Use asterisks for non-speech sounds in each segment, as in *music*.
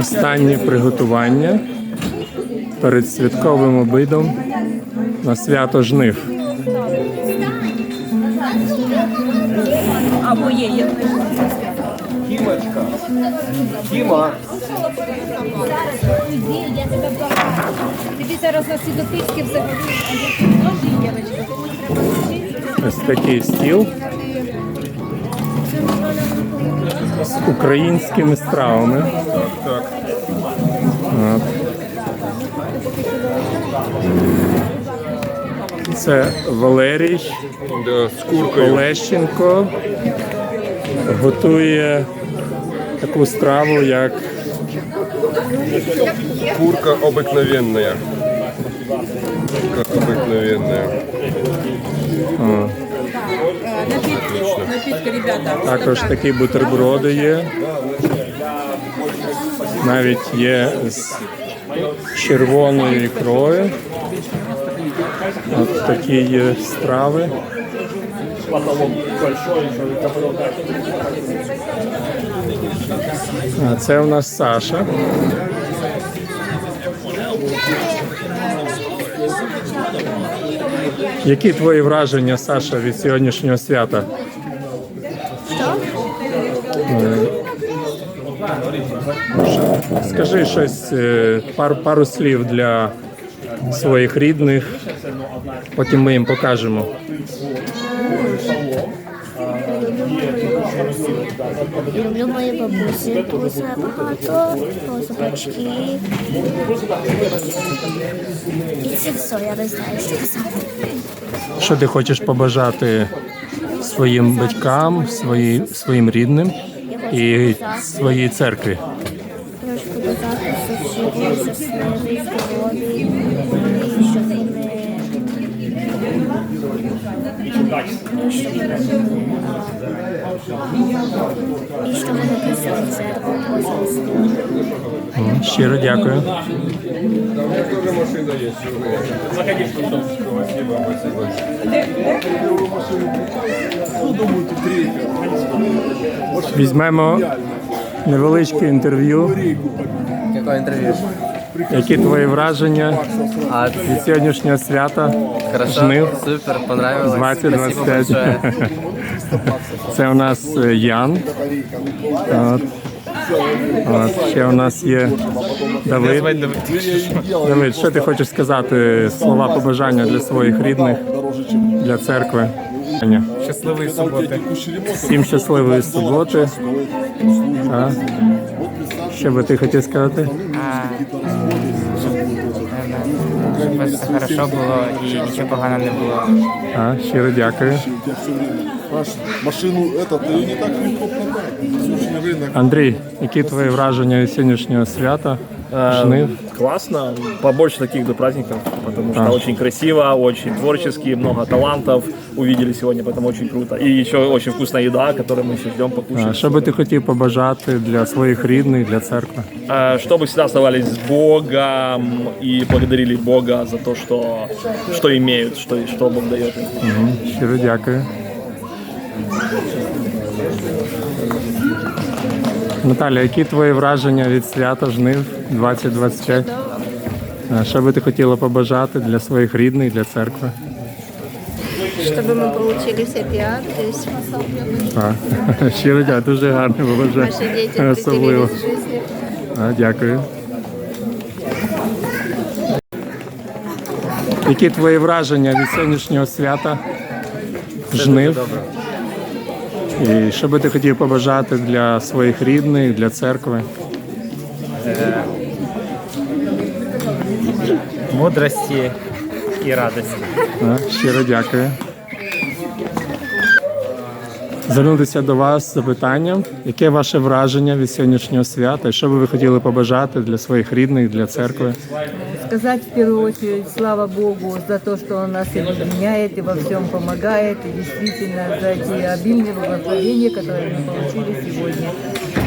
Останні приготування перед святковим обидом на свято жнив. Або є, є. Тімочка. Тіма. Тобі зараз на Свідопільській взагалі. Ось такий стіл з українськими стравами. От. Це Валерій Да, з куркою. Олещенко готує таку страву, як Курка обыкновенная. Курка обыкновенная. Напітки, ребята. також такі бутерброди є. Навіть є з червоною ікрою. От такі є страви. А це у нас Саша. Які твої враження, Саша, від сьогоднішнього свята? Скажи щось, пар пару, пару слів для своїх рідних. Потім ми їм покажемо. Люблю мою бабусю дуже багато, позабачки. І це все, я не знаю, що казати. Що ти хочеш побажати своїм батькам, свої, своїм рідним і своїй церкві? Я хочу показати, що всі були щасливі, здорові, Щиро дякую. Тоже машина есть. Заходи. Спасибо, спасибо. Візьмемо невеличке інтерв'ю. Какое интервью? Які твої враження від сьогоднішнього свята? хорошо, Жнив. супер, понравилось. 20-25. Спасибо большое. *laughs* Це у нас е, Ян. От. От. Ще у нас є Давид. Давид, що ти хочеш сказати? Слова побажання для своїх рідних, для церкви. Аня. Щасливої суботи. Всім щасливої суботи. А? Що би ти хотів сказати? Щоб у вас хорошо було і нічого поганого не було. А, щиро дякую. машину этот и не так легко продать. Сушный рынок. Андрій, які твої враження від сьогоднішнього свята? Жнив? Классно, побольше таких до праздников, потому что А. очень красиво, очень творчески, много талантов увидели сегодня, поэтому очень круто. И еще очень вкусная еда, которую мы еще ждем А, покушать. що би ти хотів побажати для своїх рідних, для церкви? А, Чтобы всегда оставались с Богом и благодарили Бога за то, что, что имеют, что, что Бог дает им. Щиро дякую. Наталя, які твої враження від свята жнив 2025? А, Що би ти хотіла побажати для своїх рідних, для церкви? чтобы мы получили все пиаты, А, щиро *laughs* дякую, дуже гарне побажання. наши дети Особливо. определились в жизни. А, дякую. Які твої враження від сьогоднішнього свята? Жнив. І що би ти хотів побажати для своїх рідних, для церкви? Мудрості і радості. Щиро дякую. Звернутися до вас з запитанням, яке ваше враження від сьогоднішнього свята, і що би ви хотіли побажати для своїх рідних, для церкви? Сказать в первую очередь слава Богу за то, что Он нас объединяет и во всем помогает, и действительно за эти обильные благословения, которые мы получили сегодня.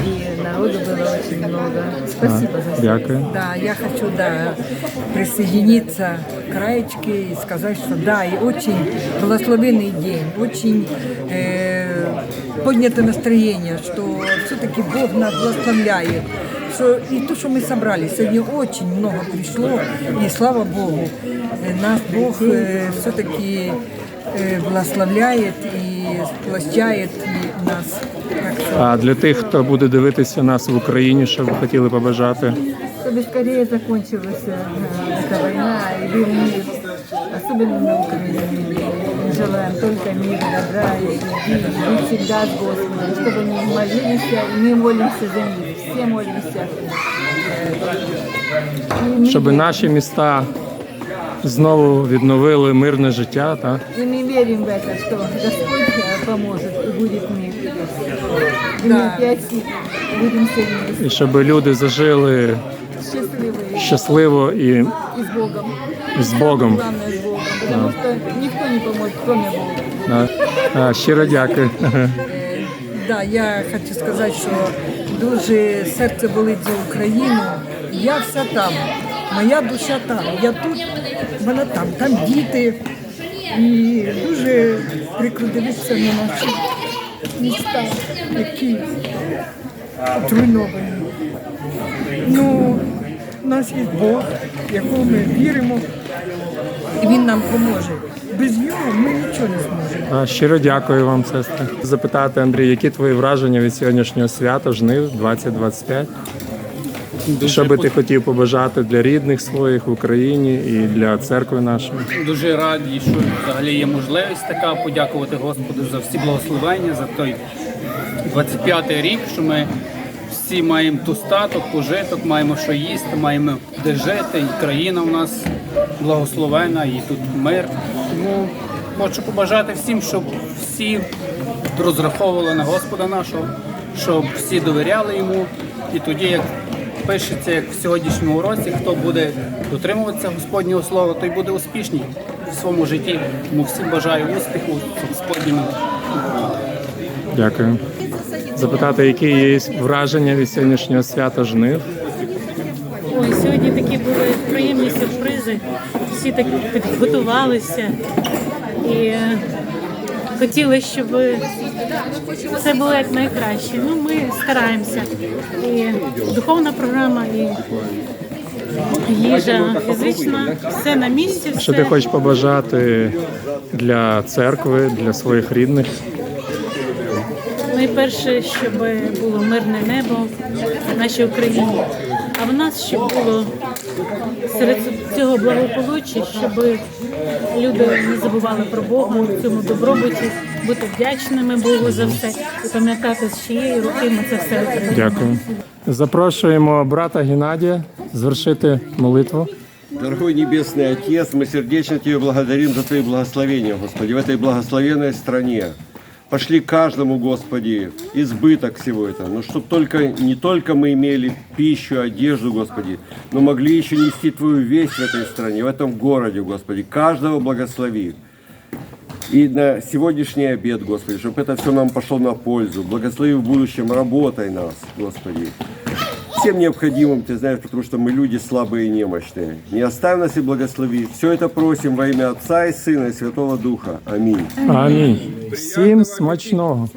И народу было очень много. Спасибо за все. Да, я хочу да, присоединиться к Раечке и сказать, что да, и очень благословенный день, очень э, поднятое настроение, что все-таки Бог нас благословляет. Что и то, что мы собрались, сегодня очень много пришло, и слава Богу, э, нас Бог все-таки благословляет и сплощает и нас. Так что А для тих, хто буде дивитися нас в Україні, що ви хотіли побажати? Чтобы скорее закончилась э, эта война и был мир, особенно на Украине. Мы желаем только мира, добра и любви, и быть всегда с Господом, чтобы они молились, и мы молимся за них, все молимся. И мы Щоб наші міста знову відновили мирне життя, так? И мы верим в это, что Господь э, поможет и будет мир. И мы опять будем все вместе. І щоб люди зажили Счастливые. щасливо і И с Богом. з Богом. Главное Богом. Потому что не поможет, кроме Бога. Да. А, Щиро дякую. Да, я хочу сказати, що дуже серце болить за Україну. Я вся там, моя душа там. Я тут, вона там, там діти. І дуже прикро дивитися на наші міста, які отруйновані. Ну, у нас є Бог, в якого ми віримо, Він нам поможе. Без нього ми нічого не зможемо. А, Щиро дякую вам, сестра. Запитати, Андрій, які твої враження від сьогоднішнього свята жнив 2025? Що би ти хотів побажати для рідних своїх в Україні і для церкви нашої? Дуже раді, що взагалі є можливість така подякувати Господу за всі благословення, за той 25-й рік, що ми всі маємо достаток, пожиток, маємо що їсти, маємо де жити, і країна в нас благословена, і тут мир. Тому хочу побажати всім, щоб всі розраховували на Господа нашого, щоб всі довіряли йому. І тоді, як пишеться, як в сьогоднішньому уроці, хто буде дотримуватися Господнього слова, той буде успішний в своєму житті. Тому всім бажаю успіху з Господніми. Дякую. Запитати, які є враження від сьогоднішнього свята жнив? Ой, сьогодні такі були сюрпризи. Всі так підготувалися і е, хотіли, щоб все було як найкраще. Ну, ми стараємося. І духовна програма, і їжа фізична, все на місці. Що ти хочеш побажати для церкви, для своїх рідних? Найперше, щоб було мирне небо в нашій Україні, а в нас щоб було серед цього благополуччя, щоб люди не забували про Бога в цьому добробуті, бути вдячними Богу за все і пам'ятати, з чиєї руки ми це все отримали. Дякую. Запрошуємо брата Геннадія звершити молитву. Дорогой Небесный Отец, мы сердечно Тебе благодарим за Твои благословения, Господи, в этой благословенной стране. Пошли каждому, Господи, избыток всего этого. Но чтобы только, не только мы имели пищу, одежду, Господи, но могли еще нести Твою весть в этой стране, в этом городе, Господи. Каждого благослови. И на сегодняшний обед, Господи, чтобы это все нам пошло на пользу. Благослови в будущем, работай нас, Господи. Всем необходимым, ты знаешь, потому что мы люди слабые и немощные. Не оставь нас и благослови. Все это просим во имя Отца и Сына и Святого Духа. Аминь. Амінь. Всім смачного.